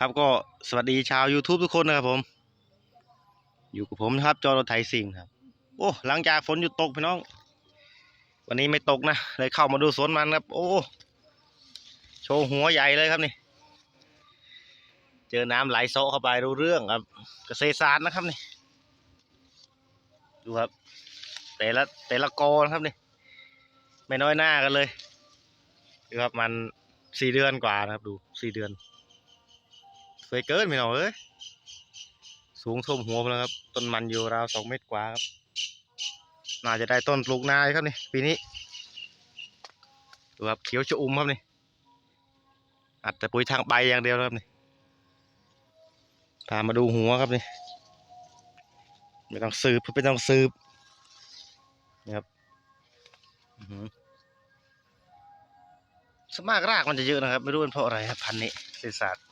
ครับก็สวัสดีชาว YouTube ทุกคนนะครับผม อยู่กับผมนะครับ จอรถไทยสิงครับ โอ้หลังจากฝนหยุดตกพี่น้อง วันนี้ไม่ตกนะเลยเข้ามาดูสวนมันครับ โอ้โชว์หัวใหญ่เลยครับนี่ เจอน้ำไหลโซะเข้าไปรู้เรื่องครับเกษตรศาสตร์นะครับนี่ ดูครับ แต่ละแต่ละกอนะครับนี่ไม่น้อยหน้ากันเลยดูครับมันสี่เดือนกว่านะครับ ดูสี่เดือน สวยเกินพี่น้องเอ้ยสูงท่วมหัวแล้วครับต้นมันอยู่ราวสองเมตรกว่าครับน่าจะได้ต้นปลูกนาครับนี่ปีนี้ดูครับเขียวชอุ่มครับนี่อัดแต่ปุ๋ยทางใบอย่างเดียวครับนี่พามาดูหัวครับนี่ไม่ต้องสืบไม่ต้องสืบนี่ครับสมากรากมันจะเยอะนะครับ ไม่รู้เป็นเพราะอะไรครับพันนี้เศรษฐศาสตร์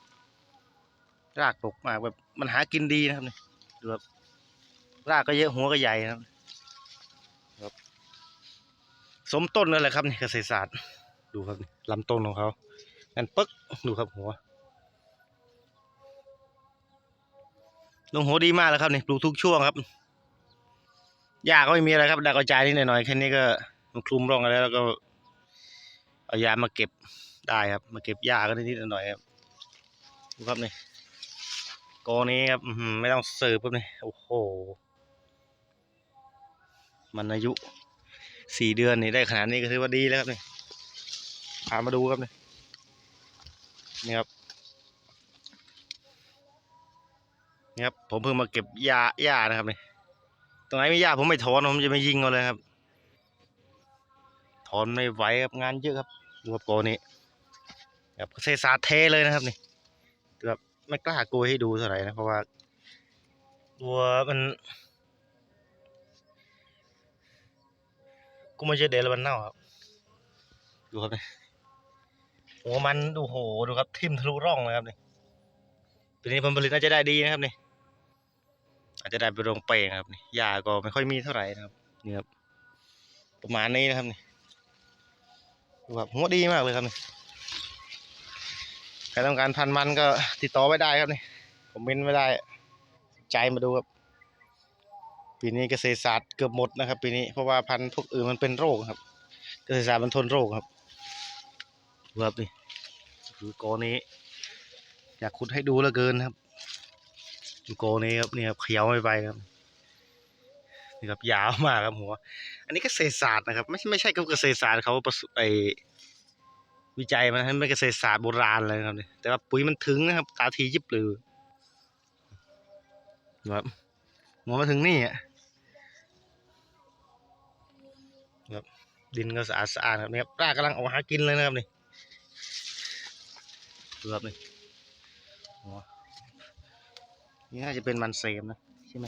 รากตกมากแบบมันหากินดีนะครับนี่ดูครับรากก็เยอะหัวก็ใหญ่นะครับครับ สมต้นนั่นแหละครับนี่เกษตรศาสตร์ ดูครับนี่ลำต้นของเขานั่นปึ๊กดูครับหัวลงหัวดีมากแล้วครับนี่ปลูกทุกช่วงครับหญ้าก็ไม่มีอะไรครับดากระจายนิดหน่อยแค่นี้ก็มันคลุมร่องอะไรแล้วก็เอายามาเก็บได้ครับ มาเก็บหญ้าก็นิดหน่อยครับดูครับนี่ กนี้ครับไม่ต้องสืบครับนี่โอ้โห มันอายุสี่เดือนนี่ได้ขนาดนี้ก็ถือว่าดีแล้วครับนี่พามาดูครับนี่นี่ครับนี่ครับผมเพิ่งมาเก็บหญ้าหญ้านะครับนี่ตรงไหนไม่หญ้าผมไม่ถอนผมจะไม่ยิงเอาเลยครับ ถอนไม่ไหวครับงานเยอะครับดูครับกนี้ครับเศษศาเทเลยนะครับนี่ ไม่กล้าโกยให้ดูเท่าไหร่นะเพราะว่า ตัวมันกูไม่ใช่เดลมันเน่าครับ ดูครับนี่หัวมันดูโหดูครับทิ่มทะลุร่องเลยครับนี่ปีนี้ผลผลิตน่าจะได้ดีนะครับนี่อาจจะได้ไปโรงเปงครับนี่หญ้าก็ไม่ค่อยมีเท่าไหร่นะครับนี่ครับประมาณนี้นะครับนี่ดูครับหัวดีมากเลยครับนี่ใครต้องการพันมันก็ติดต่อไว้ได้ครับนี่คอมเมนไว้ได้ใจมาดูครับ ปีนี้เกษตรศาสตร์เกือบหมดนะครับ ปีนี้เพราะว่าพันธุ์พวกอื่นมันเป็นโรคครับ เกษตรศาสตร์มันทนโรคครับดูครับนี่คือกอนี้ อยากขุดให้ดูเหลือเกินครับดูกอนี้ครับนี่ครับเขียวไม่ไปครับนี่ครับยาวมากครับหัว อันนี้เกษตรศาสตร์นะครับ ไม่ใช่ไม่ใช่กับเกษตรศาสตร์เขาประสไอ วิจัยมันให้เป็นเกษตรศาสตร์โบราณเลยครับเนี่ยแต่ว่าปุ๋ยมันถึงนะครับตาทียิบหรือครับหัวมาถึงนี่อะครับดินก็สะอาดสะอาดครับเนี่ยครับรากำลังออกหากินเลยนะครับนี่ดูครับนี่หัวนี่น่าจะเป็นมันเซมนะใช่ไหม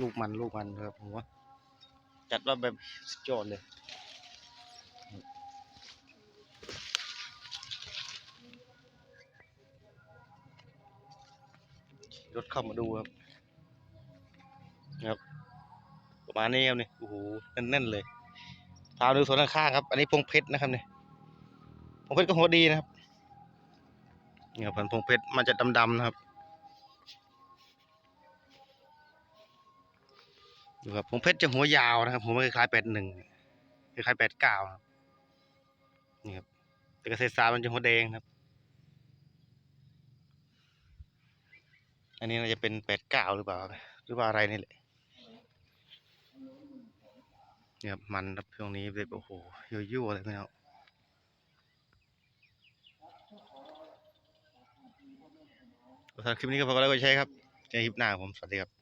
ลูกมันลูกมันครับหัวจัดว่าแบบสุดยอดเลย รถเข้ามาดูครับครับประมาณนี้ครับนี่โอ้โหแน่นๆเลยพาดูสวนข้างๆครับ อันนี้พงเพชรนะครับนี่พงเพชรก็หัวดีนะครับนี่ครับพันพงเพชรมันจะดำๆนะครับดูครับพงเพชรจะหัวยาวนะครับหัวมันคล้ายแปดหนึ่งคล้ายแปดเก้าครับนี่ครับแต่เกษตรศาสตร์มันจะหัวแดงครับ อันนี้น่าจะเป็นแปดเก้าหรือเปล่า หรือว่าอะไรนี่แหละเนี่ยมันครับช่วงนี้แบบโอ้โหยั่วๆเลยพี่น้องสำหรับคลิปนี้ก็พอแล้วก็ใช้ครับเจอคลิปหน้าผม สวัสดีครับ